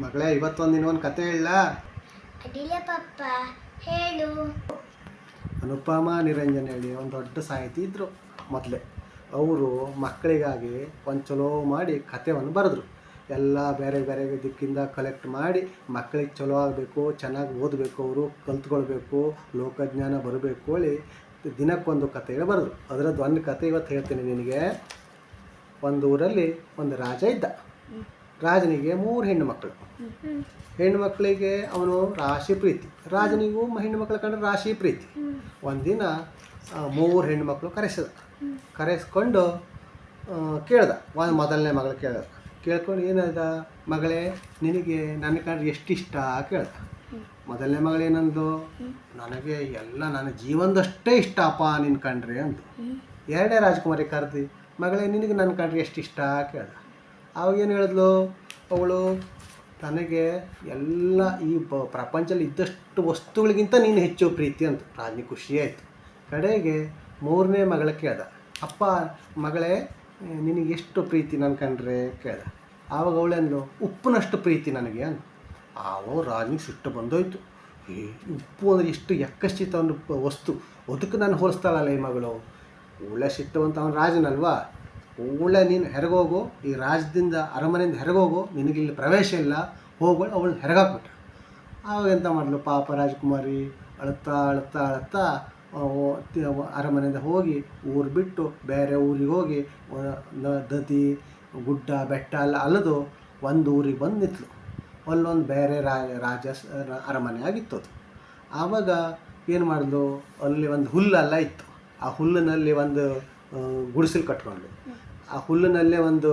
ಮಗಳೇ ಇವತ್ತೊಂದು ಇನ್ನೊಂದು ಕತೆ ಹೇಳ ಪಪ್ಪ ಹೇಳು. ಅನುಪಮ ನಿರಂಜನ್ ಹೇಳಿ ಒಂದು ದೊಡ್ಡ ಸಾಹಿತಿ ಇದ್ದರು ಮೊದಲೇ. ಅವರು ಮಕ್ಕಳಿಗಾಗಿ ಒಂದು ಚಲೋ ಮಾಡಿ ಕಥೆವನ್ನು ಬರೆದ್ರು. ಎಲ್ಲ ಬೇರೆ ಬೇರೆ ದಿಕ್ಕಿಂದ ಕಲೆಕ್ಟ್ ಮಾಡಿ ಮಕ್ಕಳಿಗೆ ಚಲೋ ಆಗಬೇಕು ಚೆನ್ನಾಗಿ ಓದಬೇಕು ಅವರು ಕಲ್ತ್ಕೊಳ್ಬೇಕು ಲೋಕಜ್ಞಾನ ಬರಬೇಕು ಹೇಳಿ ದಿನಕ್ಕೊಂದು ಕತೆ ಹೇಳಿ ಬರೆದ್ರು. ಅದರದ್ದು ಒಂದು ಕತೆ ಇವತ್ತು ಹೇಳ್ತೀನಿ ನಿನಗೆ. ಒಂದು ಊರಲ್ಲಿ ಒಂದು ರಾಜ ಇದ್ದ. ರಾಜನಿಗೆ ಮೂರು ಹೆಣ್ಣು ಮಕ್ಕಳು. ಹೆಣ್ಣು ಮಕ್ಕಳಿಗೆ ಅವನು ರಾಶಿ ಪ್ರೀತಿ. ರಾಜನಿಗೂ ಹೆಣ್ಣು ಮಕ್ಕಳ ಕಂಡ್ರೆ ರಾಶಿ ಪ್ರೀತಿ. ಒಂದಿನ ಮೂರು ಹೆಣ್ಣು ಮಕ್ಕಳು ಕರೆಸಿದ. ಕರೆಸ್ಕೊಂಡು ಕೇಳ್ದ. ಒಂದು ಮೊದಲನೇ ಮಗಳು ಕೇಳ್ದ. ಕೇಳ್ಕೊಂಡು ಏನದ? ಮಗಳೇ, ನಿನಗೆ ನನ್ನ ಕಂಡ್ರೆ ಎಷ್ಟು ಇಷ್ಟ ಕೇಳ್ದ. ಮೊದಲನೇ ಮಗಳು ಏನಂದು ನನಗೆ ಎಲ್ಲ ನನ್ನ ಜೀವನದಷ್ಟೇ ಇಷ್ಟಪ್ಪ ನಿನ್ನ ಕಂಡ್ರೆ ಅಂದು ಎರಡೇ ರಾಜಕುಮಾರಿ ಕರೆದು. ಮಗಳೇ, ನಿನಗೆ ನನ್ನ ಕಂಡ್ರೆ ಎಷ್ಟು ಇಷ್ಟ ಕೇಳ್ದ. ಅವಾಗ ಏನು ಹೇಳಿದ್ಲು? ಅವಳು, ತನಗೆ ಎಲ್ಲ ಈ ಬ ಪ್ರಪಂಚದಲ್ಲಿ ಇದ್ದಷ್ಟು ವಸ್ತುಗಳಿಗಿಂತ ನೀನು ಹೆಚ್ಚು ಪ್ರೀತಿ ಅಂತ. ರಾಜ್ನಿ ಖುಷಿ ಆಯಿತು. ಕಡೆಗೆ ಮೂರನೇ ಮಗಳ ಕೇಳ್ದ. ಅಪ್ಪ, ಮಗಳೇ, ನಿನಗೆ ಎಷ್ಟು ಪ್ರೀತಿ ನನ್ನ ಕಂಡ್ರೆ? ಕೇಳ್ದ. ಆವಾಗ ಅವಳಂದ್ಲು ಉಪ್ಪಿನಷ್ಟು ಪ್ರೀತಿ ನನಗೆ ಅಂತ ಆವಾಗ ರಾಜ್ನಿಗೆ ಸಿಟ್ಟು ಬಂದೋಯ್ತು. ಏ, ಉಪ್ಪು ಅಂದರೆ ಎಷ್ಟು ಯಕ್ಕಶ್ಚಿತ ಒಂದು ವಸ್ತು. ಅದಕ್ಕೆ ನಾನು ಹೋಲಿಸ್ತಾಳಲ್ಲ ಈ ಮಗಳು. ಒಳ್ಳೆ ಸಿಟ್ಟು ಅಂತ ಅವನು ರಾಜನಲ್ವಾ? ಒಳ್ಳೆ ನೀನು ಹೆರಗೋಗು, ಈ ರಾಜ್ಯದಿಂದ ಅರಮನೆಯಿಂದ ಹೆರಗೋಗು, ನಿನಗಿಲ್ಲಿ ಪ್ರವೇಶ ಇಲ್ಲ ಹೋಗೋಳು ಅವಳು ಹೆರಗಾಕ್ಬಿಟ್ರು. ಆವಾಗ ಎಂತ ಮಾಡಲು, ಪಾಪ ರಾಜಕುಮಾರಿ ಅಳುತ್ತಾ ಅಳುತ್ತಾ ಅಳುತ್ತಾ ಅರಮನೆಯಿಂದ ಹೋಗಿ ಊರು ಬಿಟ್ಟು ಬೇರೆ ಊರಿಗೆ ಹೋಗಿ ದತಿ ಗುಡ್ಡ, ಬೆಟ್ಟ ಎಲ್ಲ ಅಲ್ಲದು ಒಂದು ಊರಿಗೆ ಬಂದು ನಿಂತಳು ಅಲ್ಲೊಂದು ಬೇರೆ ರಾಜ ಅರಮನೆ ಆಗಿತ್ತು ಅದು. ಆವಾಗ ಏನು ಮಾಡಿದ್ಲು ಅಲ್ಲಿ ಒಂದು ಹುಲ್ಲೆಲ್ಲ ಇತ್ತು. ಆ ಹುಲ್ಲಿನಲ್ಲಿ ಒಂದು ಗುಡಿಸಲು ಕಟ್ಕೊಂಡ್ಳು ಆ ಹುಲ್ಲಿನಲ್ಲೇ ಒಂದು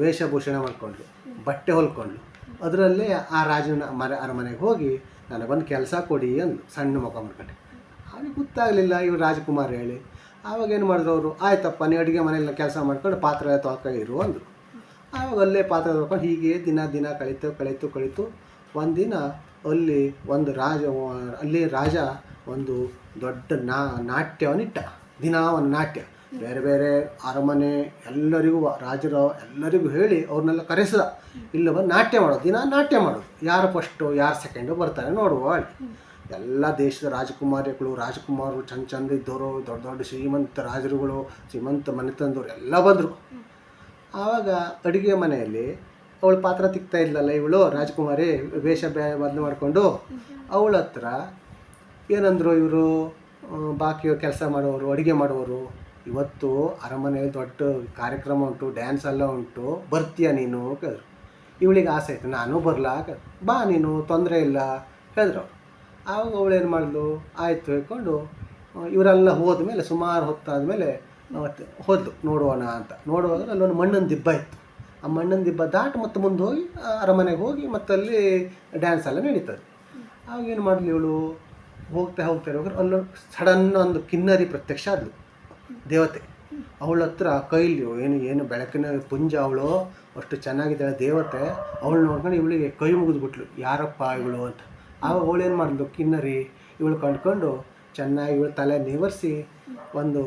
ವೇಷಭೂಷಣ ಮಾಡಿಕೊಂಡ್ಳು, ಬಟ್ಟೆ ಹೊಲ್ಕೊಂಡ್ಳು. ಅದರಲ್ಲೇ ಆ ರಾಜನ ಮನೆ ಅರಮನೆಗೆ ಹೋಗಿ ನನಗೊಂದು ಕೆಲಸ ಕೊಡಿ ಅಂದು ಸಣ್ಣ ಮುಖ ಮಾಡ್ಕೊಂಡೆ. ಅವ್ರಿಗೆ ಗೊತ್ತಾಗಲಿಲ್ಲ, ಇವ್ರು ರಾಜಕುಮಾರ್ ಹೇಳಿ. ಆವಾಗ ಏನು ಮಾಡಿದ್ರು ಅವರು, ಆಯ್ತಪ್ಪ, ನೀ ಅಡುಗೆ ಮನೆಯಲ್ಲ ಕೆಲಸ ಮಾಡ್ಕೊಂಡು ಪಾತ್ರೆ ತೊಳ್ಕ ಇರು ಅಂದರು. ಆವಾಗ ಅಲ್ಲೇ ಪಾತ್ರೆ ತೊಳ್ಕೊಂಡು ಹೀಗೆ ದಿನ ದಿನ ಕಳೀತು ಕಳೀತು ಕಳೀತು. ಒಂದಿನ ಅಲ್ಲಿ ಒಂದು ರಾಜ, ಅಲ್ಲಿ ರಾಜ ಒಂದು ದೊಡ್ಡ ನಾ, ನಾಟ್ಯವನ್ನಿಟ್ಟ, ದಿನ ಒಂದು ನಾಟ್ಯ. ಬೇರೆ ಬೇರೆ ಅರಮನೆ ಎಲ್ಲರಿಗೂ ರಾಜರು ಎಲ್ಲರಿಗೂ ಹೇಳಿ ಅವ್ರನ್ನೆಲ್ಲ ಕರೆಸಿದ. ಇಲ್ಲವ ನಾಟ್ಯ ಮಾಡೋದು, ದಿನ ನಾಟ್ಯ ಮಾಡೋದು. ಯಾರು ಫಸ್ಟು ಯಾರು ಸೆಕೆಂಡು ಬರ್ತಾರೆ ನೋಡುವ ಎಲ್ಲ ದೇಶದ ರಾಜಕುಮಾರಿಗಳು, ರಾಜಕುಮಾರರು, ಚಂದ ಚಂದ ಇದ್ದವರು, ದೊಡ್ಡ ದೊಡ್ಡ ಶ್ರೀಮಂತ ರಾಜರುಗಳು, ಶ್ರೀಮಂತ ಮನೆತಂದವರು ಎಲ್ಲ ಬಂದರು. ಆವಾಗ ಅಡುಗೆ ಮನೆಯಲ್ಲಿ ಅವಳು ಪಾತ್ರ ತಿಕ್ತಾ ಇಲ್ಲಲ್ಲ ಇವಳು, ರಾಜಕುಮಾರಿ ವೇಷ ಬದಲು ಮಾಡಿಕೊಂಡು ಅವಳ ಹತ್ರ ಏನಂದರು ಇವರು ಬಾಕಿ ಕೆಲಸ ಮಾಡೋರು, ಅಡುಗೆ ಮಾಡೋರು ಇವತ್ತು ಅರಮನೆಯಲ್ಲಿ ದೊಡ್ಡ ಕಾರ್ಯಕ್ರಮ ಉಂಟು ಡ್ಯಾನ್ಸ್ ಎಲ್ಲ ಉಂಟು. ಬರ್ತೀಯ ನೀನು? ಕೇಳಿದ್ರು. ಇವಳಿಗೆ ಆಸೆ ಆಯ್ತು. ನಾನು ಬರಲಾ? ಬಾ ನೀನು, ತೊಂದರೆ ಇಲ್ಲ. ಹೇಳಿದ್ರು ಆವಾಗ ಅವಳು ಏನು ಮಾಡಿದ್ಲು ಆಯಿತು ಹೇಳ್ಕೊಂಡು ಇವರೆಲ್ಲ ಹೋದ್ಮೇಲೆ, ಸುಮಾರು ಹೊತ್ತಾದ ಮೇಲೆ ಮತ್ತೆ ಹೋದ್ಲು. ನೋಡೋಣ ಅಂತ. ನೋಡುವಾಗ ಅಲ್ಲೊಂದು ಮಣ್ಣಿನ ದಿಬ್ಬ ಇತ್ತು. ಆ ಮಣ್ಣಿನ ದಿಬ್ಬ ದಾಟಿ ಮತ್ತೆ ಮುಂದೆ ಹೋಗಿ ಅರಮನೆಗೆ ಹೋಗಿ ಮತ್ತಲ್ಲಿ ಡ್ಯಾನ್ಸ್ ಎಲ್ಲ ನಡೀತದೆ. ಆವಾಗ ಏನು ಮಾಡಲಿ ಇವಳು? ಹೋಗ್ತಾ ಹೋಗ್ತಾ ಇರೋರು ಅಲ್ಲೊಂದು ಸಡನ್ ಒಂದು ಕಿನ್ನರಿ ಪ್ರತ್ಯಕ್ಷ ಆದ್ಲು. ದೇವತೆ. ಅವಳ ಹತ್ರ ಕೈಲಿ ಏನು ಏನು ಬೆಳಕಿನ ಪುಂಜ ಅವಳು, ಅಷ್ಟು ಚೆನ್ನಾಗಿದ್ದಾಳೆ ದೇವತೆ ಅವಳು ನೋಡ್ಕೊಂಡು ಇವಳಿಗೆ ಕೈ ಮುಗಿದ್ಬಿಟ್ಲು. ಯಾರಪ್ಪ ಇವಳು ಅಂತ. ಆವಾಗ ಅವಳು ಏನು ಮಾಡಿದ್ಲು? ಕಿನ್ನರಿ, ಇವಳು ಕಂಡ್ಕೊಂಡು ಚೆನ್ನಾಗಿ ಇವಳು ತಲೆ ನಿವರ್ಸಿ ಒಂದು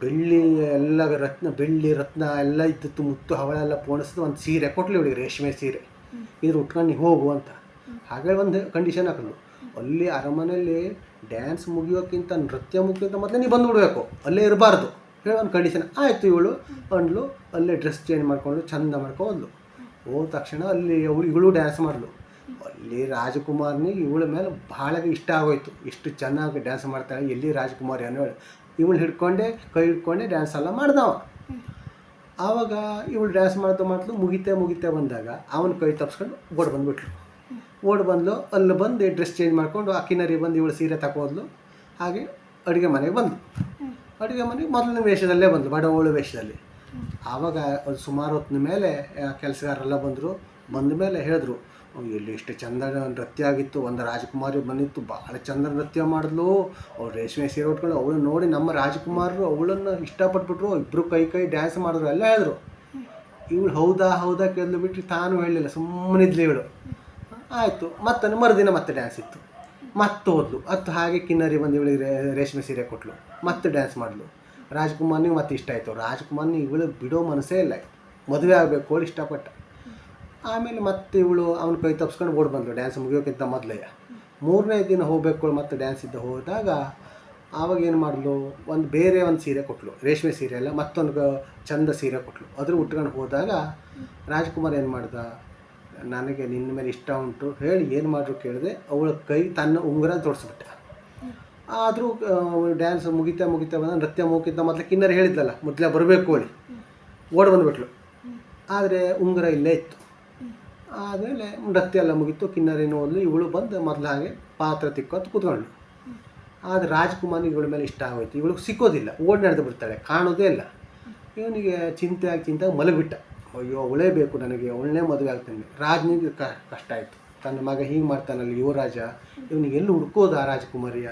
ಬೆಳ್ಳಿ ಎಲ್ಲ ರತ್ನ, ಬೆಳ್ಳಿ ರತ್ನ ಎಲ್ಲ ಇದ್ದಿತ್ತು, ಮುತ್ತು ಅವಳೆಲ್ಲ ಪೋಣಿಸಿದ್ದು ಒಂದು ಸೀರೆ ಕೊಟ್ಲು ಇವಳಿಗೆ, ರೇಷ್ಮೆ ಸೀರೆ. ಇದ್ರ ಉಟ್ಕೊಂಡು ಹೋಗು ಅಂತ. ಹಾಗೆ ಒಂದು ಕಂಡೀಷನ್ ಹಾಕಿದ್ಲು ಅಲ್ಲಿ ಅರಮನೆಯಲ್ಲಿ ಡ್ಯಾನ್ಸ್ ಮುಗಿಯೋಕ್ಕಿಂತ ನೃತ್ಯ ಮುಗಿಯೋಕ್ಕಿಂತ ಮೊದಲೇ ನೀವು ಬಂದುಬಿಡ್ಬೇಕು ಅಲ್ಲೇ ಇರಬಾರ್ದು. ಹೇಳಿ ಒಂದು ಕಂಡೀಷನ್ ಆಯಿತು ಇವಳು. ಅಂದ್ಲು, ಅಲ್ಲೇ ಡ್ರೆಸ್ ಚೇಂಜ್ ಮಾಡಿಕೊಂಡು ಚಂದ ಮಾಡ್ಕೊಂಡು ಹೋದ ತಕ್ಷಣ ಅಲ್ಲಿ ಅವಳು ಇವಳು ಡ್ಯಾನ್ಸ್ ಮಾಡಿದ್ಲು ಅಲ್ಲಿ ರಾಜಕುಮಾರ್ನಿಗೆ ಇವಳ ಮೇಲೆ ಭಾಳ ಇಷ್ಟ ಆಗೋಯ್ತು. ಇಷ್ಟು ಚೆನ್ನಾಗಿ ಡ್ಯಾನ್ಸ್ ಮಾಡ್ತಾಳೆ. ಎಲ್ಲಿ ರಾಜಕುಮಾರಿ ಅನ್ನೋ ಇವಳು ಹಿಡ್ಕೊಂಡೆ, ಕೈ ಹಿಡ್ಕೊಂಡೆ ಡ್ಯಾನ್ಸ್ ಎಲ್ಲ ಮಾಡ್ದವ. ಆವಾಗ ಇವಳು ಡ್ಯಾನ್ಸ್ ಮಾಡ್ತಾ ಮಾಡ್ತು ಮುಗಿತೆ ಮುಗಿತೆ ಬಂದಾಗ ಅವನ ಕೈ ತಪ್ಸ್ಕೊಂಡು ಓಡ್ ಬಂದ್ಬಿಟ್ಲು. ಓಡ್ ಬಂದ್ಲು ಅಲ್ಲಿ ಬಂದು ಡ್ರೆಸ್ ಚೇಂಜ್ ಮಾಡ್ಕೊಂಡು ಅಕ್ಕಿನರಿ ಬಂದು ಇವಳು ಸೀರೆ ತಗೋದ್ಲು ಹಾಗೆ ಅಡುಗೆ ಮನೆಗೆ ಬಂದು ಅಡುಗೆ ಮನೆಗೆ ಮೊದಲನೇ ವೇಷದಲ್ಲೇ ಬಂದು ಬಡವಳು ವೇಷದಲ್ಲಿ. ಆವಾಗ ಅದು ಸುಮಾರು ಹೊತ್ತಿನ ಮೇಲೆ ಕೆಲಸಗಾರರೆಲ್ಲ ಬಂದರು. ಬಂದ ಮೇಲೆ ಹೇಳಿದ್ರು ಇಲ್ಲಿ ಎಷ್ಟು ಚಂದ ನೃತ್ಯ ಆಗಿತ್ತು ಒಂದು ರಾಜಕುಮಾರಿ ಬಂದಿತ್ತು ಭಾಳ ಚಂದ ನೃತ್ಯ ಮಾಡಿದ್ಲು. ಅವ್ರು ರೇಷ್ಮೆ ಸೀರೆ ಉಟ್ಕೊಂಡು ಅವಳು ನೋಡಿ ನಮ್ಮ ರಾಜಕುಮಾರರು ಅವಳನ್ನು ಇಷ್ಟಪಟ್ಬಿಟ್ರು ಇಬ್ಬರು ಕೈ ಕೈ ಡ್ಯಾನ್ಸ್ ಮಾಡಿದ್ರು ಎಲ್ಲ ಹೇಳಿದ್ರು. ಇವಳು ಹೌದಾ ಹೌದಾ ಕೇಳಿದ್ಲು ಬಿಟ್ಟು ತಾನು ಹೇಳಲಿಲ್ಲ ಸುಮ್ಮನಿದ್ಲು ಇವಳು. ಆಯಿತು ಮತ್ತೆ ಮರುದಿನ ಮತ್ತೆ ಡ್ಯಾನ್ಸ್ ಇತ್ತು. ಮತ್ತೆ ಹೋದ್ಲು. ಮತ್ತು ಹಾಗೆ ಕಿನ್ನರಿ ಬಂದು ಇವಳಿಗೆ ರೇಷ್ಮೆ ಸೀರೆ ಕೊಟ್ಲು. ಮತ್ತೆ ಡ್ಯಾನ್ಸ್ ಮಾಡಲು. ರಾಜ್ಕುಮಾರ್ನಿಗೆ ಮತ್ತೆ ಇಷ್ಟ ಆಯಿತು. ರಾಜ್ಕುಮಾರ್ನ ಇವಳು ಬಿಡೋ ಮನಸ್ಸೇ ಇಲ್ಲ. ಮದುವೆ ಆಗಬೇಕು ಅವಳು ಇಷ್ಟಪಟ್ಟ. ಆಮೇಲೆ ಮತ್ತೆ ಇವಳು ಅವನ ಕೈ ತಪ್ಸ್ಕೊಂಡು ಓಡ್ ಬಂದಳು ಡ್ಯಾನ್ಸ್ ಮುಗಿಯೋಕ್ಕಿಂತ ಮೊದಲೇ. ಮೂರನೇ ದಿನ ಹೋಗ್ಬೇಕು ಮತ್ತೆ ಡ್ಯಾನ್ಸ್ ಇದ್ದ ಹೋದಾಗ ಆವಾಗ ಏನು ಮಾಡಲು? ಒಂದು ಬೇರೆ ಒಂದು ಸೀರೆ ಕೊಟ್ಲು. ರೇಷ್ಮೆ ಸೀರೆ ಅಲ್ಲ, ಮತ್ತೊಂದು ಚಂದ ಸೀರೆ ಕೊಟ್ಟಳು ಅದ್ರ ಉಟ್ಕೊಂಡು ಹೋದಾಗ ರಾಜ್ಕುಮಾರ್ ಏನು ಮಾಡ್ದ? ನನಗೆ ನಿನ್ನ ಮೇಲೆ ಇಷ್ಟ ಉಂಟು ಹೇಳಿ ಏನು ಮಾಡ್ರು ಕೇಳಿದೆ, ಅವಳ ಕೈ ತನ್ನ ಉಂಗುರ ತೋರಿಸ್ಬಿಟ್ಟ. ಆದರೂ ಡ್ಯಾನ್ಸ್ ಮುಗಿತಾ ಮುಗಿತಾ ಬಂದ, ನೃತ್ಯ ಮುಗಿತ ಮೊದಲು ಕಿನ್ನರ್ ಹೇಳಿದ್ಲಲ್ಲ, ಮೊದಲೇ ಬರಬೇಕು ಹೇಳಿ. ಓಡಿ ಬಂದುಬಿಟ್ಲು. ಆದರೆ ಉಂಗುರ ಇಲ್ಲೇ ಇತ್ತು. ಆದಮೇಲೆ ನೃತ್ಯ ಎಲ್ಲ ಮುಗೀತು ಕಿನ್ನರೇನು ಓದಲು, ಇವಳು ಬಂದು ಮೊದಲು ಹಾಗೆ ಪಾತ್ರ ತಿಕ್ಕೊತ್ ಕೂತ್ಕೊಂಡ್ಳು. ಆದರೆ ರಾಜ್ಕುಮಾರ್ ಇವಳ ಮೇಲೆ ಇಷ್ಟ ಆಗೋಯ್ತು. ಇವಳಿಗೆ ಸಿಕ್ಕೋದಿಲ್ಲ, ಓಡಿ ನಡೆದು ಬಿಡ್ತಾಳೆ, ಕಾಣೋದೇ ಇಲ್ಲ. ಇವನಿಗೆ ಚಿಂತೆ ಆಗಿ ಚಿಂತೆ ಮಲಗಿಬಿಟ್ಟ. ಅಯ್ಯೋ, ಅವಳೇ ಬೇಕು ನನಗೆ, ಅವಳನ್ನೇ ಮದುವೆ ಆಗ್ತಾನೆ. ರಾಜನಿಗೆ ಕಷ್ಟ ಆಯಿತು. ತನ್ನ ಮಗ ಹೀಗೆ ಮಾಡ್ತಾನಲ್ಲ ಯುವರಾಜ. ಇವನಿಗೆ ಎಲ್ಲಿ ಹುಡ್ಕೋದ ಆ ರಾಜಕುಮಾರಿಯ?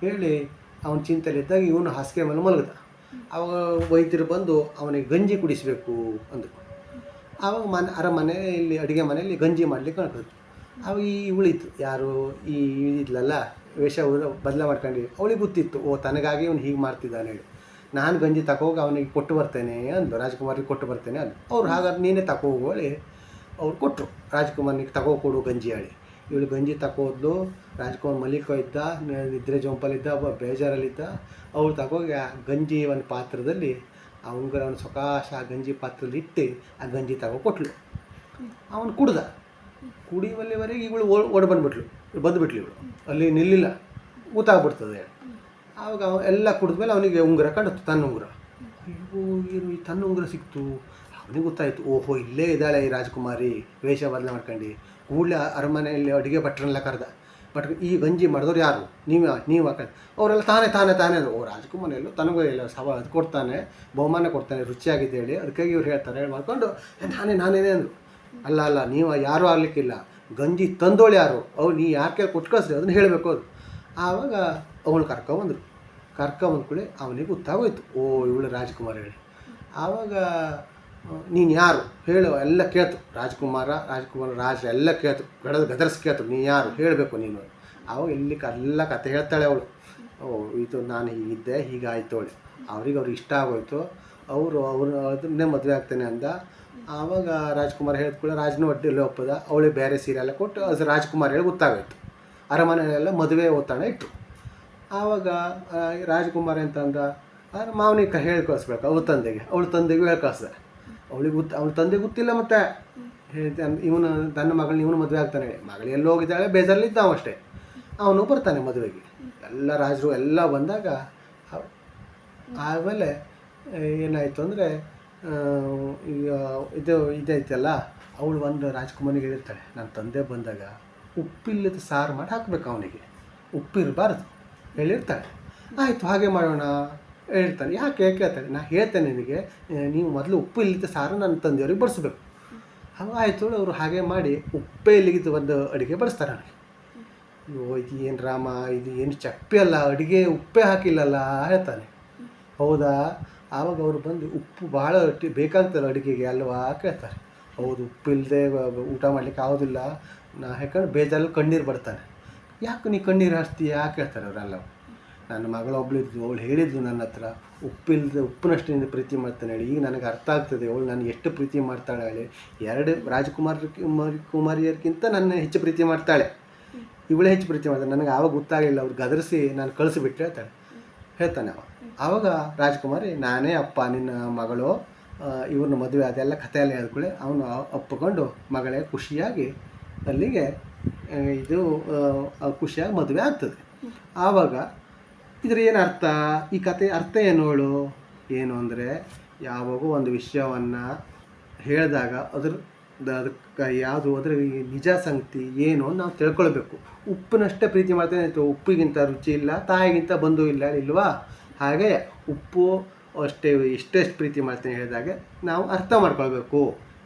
ಹೇಳಿ, ಅವನ ಚಿಂತೆಯಲ್ಲಿದ್ದಾಗ ಇವನು ಹಾಸಿಗೆ ಮೇಲೆ ಮಲಗದ. ಅವಾಗ ವೈದ್ಯರು ಬಂದು ಅವನಿಗೆ ಗಂಜಿ ಕುಡಿಸಬೇಕು ಅಂದರು. ಆವಾಗ ಮನೆ ಅರಮನೆ ಇಲ್ಲಿ ಅಡುಗೆ ಮನೆಯಲ್ಲಿ ಗಂಜಿ ಮಾಡಲಿಕ್ಕೆ ಅನ್ಕೋದು ಅವಾಗ ಈ ಇವಳಿತ್ತು ಯಾರು ಈ ಇದ್ಲಲ್ಲ, ವೇಷ ಬದಲ ಮಾಡ್ಕೊಂಡು ಅವಳಿಗೆ ಗೊತ್ತಿತ್ತು, ಓ, ತನಗಾಗಿ ಅವ್ನು ಹೀಗೆ ಮಾಡ್ತಿದ್ದಾನೆ ಹೇಳಿ. ನಾನು ಗಂಜಿ ತಗೋಗಿ ಅವನಿಗೆ ಕೊಟ್ಟು ಬರ್ತೇನೆ ಅಂದು ರಾಜ್ಕುಮಾರಿಗೆ ಕೊಟ್ಟು ಬರ್ತೇನೆ ಅಂದು. ಅವ್ರು ಹಾಗಾದ್ರೆ ನೀನೇ ಹೇಳಿ ಅವ್ರು ಕೊಟ್ಟರು ರಾಜ್ಕುಮಾರ್ನಿಗೆ ತಗೋ ಕೊಡು ಗಂಜಿ ಹೇಳಿ. ಇವಳು ಗಂಜಿ ತಗೋದ್ಲು ರಾಜ್ಕುಮಾರ್ ಮಲಿಕ ಇದ್ದ, ನಿದ್ರೆ ಜಂಪಲ್ಲಿದ್ದ ಒಬ್ಬ ಬೇಜಾರಲ್ಲಿದ್ದ, ಅವಳು ತಗೋಗಿ ಆ ಗಂಜಿ ಒಂದು ಪಾತ್ರದಲ್ಲಿ ಆ ಉಂಗುರವನ್ನು ಸೊಕಾಶ ಆ ಗಂಜಿ ಪಾತ್ರದಲ್ಲಿ ಇಟ್ಟು ಆ ಗಂಜಿ ತಗೋ ಕೊಟ್ಲು. ಅವನು ಕುಡ್ದ. ಕುಡಿಯುವಲ್ಲಿವರೆಗೆ ಇವಳು ಓಡ್ ಬಂದುಬಿಟ್ಲು ಬಂದುಬಿಟ್ಲು ಇವಳು. ಅಲ್ಲಿ ನಿಲ್ಲಿಲ್ಲ. ಗೊತ್ತಾಗ್ಬಿಡ್ತದೆ ಆವಾಗ ಎಲ್ಲ ಕುಡಿದ್ಮೇಲೆ ಅವನಿಗೆ ಉಂಗುರ ಕಂಡಿತ್ತು ತನ್ನ ಉಂಗುರ. ಅಯ್ಯೋ ಏನು ಈ ತನ್ನ ಉಂಗುರ ಸಿಕ್ತು? ಅವನಿಗೆ ಗೊತ್ತಾಯಿತು ಓಹೋ ಇಲ್ಲೇ ಇದ್ದಾಳೆ ಈ ರಾಜಕುಮಾರಿ ವೇಷ ಬದಲು ಮಾಡ್ಕೊಂಡು. ಕೂಡಲೇ ಅರಮನೆಯಲ್ಲಿ ಅಡುಗೆ ಭಟ್ರನ್ನೆಲ್ಲ ಕರೆದ. ಬಟ್ ಈ ಗಂಜಿ ಮಾಡಿದವ್ರು ಯಾರು? ನೀವು ನೀವು ಹಾಕೊಂಡು ಅವರೆಲ್ಲ ತಾನೇ ತಾನೇ ತಾನೇ ಅದು ಓ ರಾಜ್ಕುಮಾರಿಯಲ್ಲೂ ತನಗೂ ಇಲ್ಲ ಸವ ಅದು ಕೊಡ್ತಾನೆ ಬಹುಮಾನ ಕೊಡ್ತಾನೆ ರುಚಿಯಾಗಿದೆ ಹೇಳಿ ಅದಕ್ಕಾಗಿ ಇವ್ರು ಹೇಳ್ತಾರೆ. ಹೇಳಿ ಮಾಡ್ಕೊಂಡು "ಏ, ನಾನೇ ನಾನೇನೇ ಅಂದರು. ಅಲ್ಲ ಅಲ್ಲ ನೀವು ಯಾರೂ ಆಗಲಿಕ್ಕಿಲ್ಲ. ಗಂಜಿ ತಂದೋಳು ಯಾರು? ಅವ್ರು ನೀ ಯಾರ ಕೇಳಿ ಕೊಟ್ಟು ಕಳಿಸ್ರಿ ಅದನ್ನು ಹೇಳಬೇಕು ಅದು ಆವಾಗ ಅವಳು ಕರ್ಕೊಂಬಂದರು. ಕರ್ಕೊಂಬಂದ ಕೂಡಲೇ ಅವನಿಗೆ ಗೊತ್ತಾಗೋಯ್ತು, ಓ ಇವಳು ರಾಜ್ಕುಮಾರ್ ಹೇಳಿ ಆವಾಗ ನೀನು ಯಾರು? ಹೇಳು, ಎಲ್ಲ ಕೇಳ್ತು. ರಾಜ್ಕುಮಾರ ರಾಜ್ಕುಮಾರ, ರಾಜ, ಎಲ್ಲ ಕೇಳ್ತು. ಗಡದ ಗದರ್ಸ್ ಕೇಳ್ತು. ನೀನು ಯಾರು? ಹೇಳಬೇಕು ನೀನು. ಅವಾಗ ಇಲ್ಲಿ ಎಲ್ಲ ಕತೆ ಹೇಳ್ತಾಳೆ ಅವಳು. ಓ, ಇದು ನಾನು ಹೀಗಿದ್ದೆ ಹೀಗಾಯ್ತು ಅವಳು. ಅವ್ರಿಗೆ ಅವ್ರಿಗೆ ಇಷ್ಟ ಆಗೋಯ್ತು. ಅವರು ಅವರು ಅದನ್ನೇ ಮದುವೆ ಆಗ್ತಾನೆ ಅಂದ. ಆವಾಗ ರಾಜ್ಕುಮಾರ್ ಹೇಳಿದ ಕೂಡ ರಾಜನೂ ಒಡ್ಡಿಲ್ಲ ಒಪ್ಪದ. ಅವಳಿಗೆ ಬೇರೆ ಸೀರೆ ಎಲ್ಲ ಕೊಟ್ಟು, ಅದು ರಾಜ್ಕುಮಾರ್ ಹೇಳಿ ಗೊತ್ತಾಗೋಯ್ತು. ಅರಮನೆಯಲ್ಲೆಲ್ಲ ಮದುವೆ ಒತ್ತಡ ಇಟ್ಟರು ಆವಾಗ ರಾಜ್ಕುಮಾರ್ ಅಂತ ಅಂದ ಆದ್ರೆ ಮಾವನಿಗೆ ಹೇಳಿ ಕಳಿಸ್ಬೇಕು ಅವ್ಳ ತಂದೆಗೆ. ಅವಳ ತಂದೆಗೂ ಹೇಳಿ ಕಳಿಸ್ದೆ. ಅವಳಿಗೆ ಗೊತ್ತ, ಅವಳ ತಂದೆ ಗೊತ್ತಿಲ್ಲ ಮತ್ತೆ. ಇವನು ತನ್ನ ಮಗಳನ್ನ ಇವನು ಮದುವೆ ಆಗ್ತಾನೆ. ಮಗಳು ಎಲ್ಲಿ ಹೋಗಿದ್ದಾಳೆ? ಬೇಜಾರಲ್ಲಿದ್ದ ಅಷ್ಟೇ. ಅವನು ಬರ್ತಾನೆ ಮದುವೆಗೆ. ಎಲ್ಲ ರಾಜರು ಎಲ್ಲ ಬಂದಾಗ ಆಮೇಲೆ ಏನಾಯಿತು ಅಂದರೆ ಈಗ ಇದು, ಇದೈತಲ್ಲ, ಅವಳು ಒಂದು ರಾಜ್ಕುಮಾರಿಗೆ ಹೇಳಿರ್ತಾಳೆ ನನ್ನ ತಂದೆ ಬಂದಾಗ ಉಪ್ಪಿಲ್ಲದ ಸಾರು ಮಾಡಿ ಹಾಕ್ಬೇಕು ಅವನಿಗೆ. ಉಪ್ಪಿರಬಾರ್ದು. ಹೇಳಿರ್ತಾಳೆ ಆಯಿತು, ಹಾಗೆ ಮಾಡೋಣ ಹೇಳ್ತಾನೆ ಯಾಕೆ ಕೇಳ್ತಾನೆ ನಾ ಹೇಳ್ತೇನೆ ನಿನಗೆ ನೀವು ಮೊದಲು ಉಪ್ಪು ಇಲ್ಲಿದ್ದ ಸಾರು ನನ್ನ ತಂದೆಯವ್ರಿಗೆ ಬಡಿಸ್ಬೇಕು. ಹಾಗೆ, ಆಯಿತು ಅವರು ಹಾಗೆ ಮಾಡಿ ಉಪ್ಪೇ ಇಲ್ಲಿಗಿದ್ದ ಒಂದು ಅಡುಗೆ ಬಡಿಸ್ತಾರೆ ನನಗೆ ಅಯ್ಯೋ, ಇದು ಏನು ರಾಮ, ಇದು ಏನು ಚಪ್ಪೆ ಅಲ್ಲ, ಅಡುಗೆ ಉಪ್ಪೇ ಹಾಕಿಲ್ಲಲ್ಲ, ಹೇಳ್ತಾನೆ. ಹೌದಾ? ಆವಾಗ ಅವರು ಬಂದು ಉಪ್ಪು ಭಾಳ ಬೇಕಾಗ್ತದೆ ಅಡುಗೆಗೆ ಅಲ್ವಾ? ಕೇಳ್ತಾರೆ. ಹೌದು ಉಪ್ಪಿಲ್ಲದೆ ಊಟ ಮಾಡ್ಲಿಕ್ಕೆ ಆಗೋದಿಲ್ಲ. ನಾ ಯಾಕಂದ್ರೆ ಬೇಜಾರಲ್ಲಿ ಕಣ್ಣೀರು ಬರ್ತಾನೆ ಯಾಕೆ ನೀ ಕಣ್ಣೀರು ಹಾಸ್ತೀಯ ಯಾಕೆ ಹೇಳ್ತಾರೆ ಅವರೆಲ್ಲ? ನನ್ನ ಮಗಳು ಒಬ್ಳಿದ್ಲು ಅವಳು ಹೇಳಿದ್ಲು ನನ್ನ ಹತ್ರ ಉಪ್ಪಿಲ್ಲದೆ ಉಪ್ಪಿನಷ್ಟು ನಿಂದ ಪ್ರೀತಿ ಮಾಡ್ತಾನೆ ಹೇಳಿ. ಈಗ ನನಗೆ ಅರ್ಥ ಆಗ್ತದೆ, ಅವಳು ನಾನು ಎಷ್ಟು ಪ್ರೀತಿ ಮಾಡ್ತಾಳೆ ಹೇಳಿ. ಎರಡು ರಾಜಕುಮಾರ್ ಕುಮಾರಿ ಕುಮಾರಿಯರ್ಗಿಂತ ನನ್ನ ಹೆಚ್ಚು ಪ್ರೀತಿ ಮಾಡ್ತಾಳೆ. ಇವಳೇ ಹೆಚ್ಚು ಪ್ರೀತಿ ಮಾಡ್ತಾಳೆ. ನನಗೆ ಆವಾಗ ಗೊತ್ತಾಗಲಿಲ್ಲ, ಅವ್ರು ಗದರಿಸಿ ನಾನು ಕಳಿಸಿಬಿಟ್ಟು ಹೇಳ್ತಾಳೆ. ಹೇಳ್ತಾನೆ ಅವ. ಆವಾಗ ರಾಜ್ಕುಮಾರಿ, ನಾನೇ ಅಪ್ಪ, ನಿನ್ನ ಮಗಳು ಇವ್ರನ್ನ ಮದುವೆ, ಅದೆಲ್ಲ ಕಥೆಯಲ್ಲಿ ಹೇಳ್ಕೊಳ್ಳಿ ಅವನು ಒಪ್ಪಿಕೊಂಡು ಮಗಳೇ ಖುಷಿಯಾಗಿ ಅಲ್ಲಿಗೆ ಇದು ಖುಷಿಯಾಗಿ ಮದುವೆ ಆಗ್ತದೆ. ಆವಾಗ ಇದರ ಏನು ಅರ್ಥ? ಈ ಕತೆ ಅರ್ಥ ಏನು ಹೇಳು? ಏನು ಅಂದರೆ, ಯಾವಾಗೂ ಒಂದು ವಿಷಯವನ್ನು ಹೇಳಿದಾಗ ಅದ್ರ, ಅದಕ್ಕೆ ಯಾವುದು ಅದರ ನಿಜ ಸಂಗತಿ ಏನು ನಾವು ತಿಳ್ಕೊಳ್ಬೇಕು. ಉಪ್ಪಿನಷ್ಟೇ ಪ್ರೀತಿ ಮಾಡ್ತೇನೆ ಉಪ್ಪಿಗಿಂತ ರುಚಿ ಇಲ್ಲ, ತಾಯಿಗಿಂತ ಬಂಧು ಇಲ್ಲ, ಇಲ್ವಾ? ಹಾಗೆ ಉಪ್ಪು ಅಷ್ಟೇ, ಎಷ್ಟೆಷ್ಟು ಪ್ರೀತಿ ಮಾಡ್ತೇನೆ ಹೇಳಿದಾಗ ನಾವು ಅರ್ಥ ಮಾಡ್ಕೊಳ್ಬೇಕು.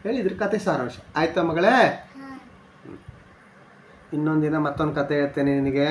ಹೇಳಿದ್ರೆ ಕತೆ ಸಾರಾಂಶ. ಆಯ್ತಾ ಮಗಳೇ? ಇನ್ನೊಂದಿನ ಮತ್ತೊಂದು ಕತೆ ಹೇಳ್ತೇನೆ ನಿನಗೆ.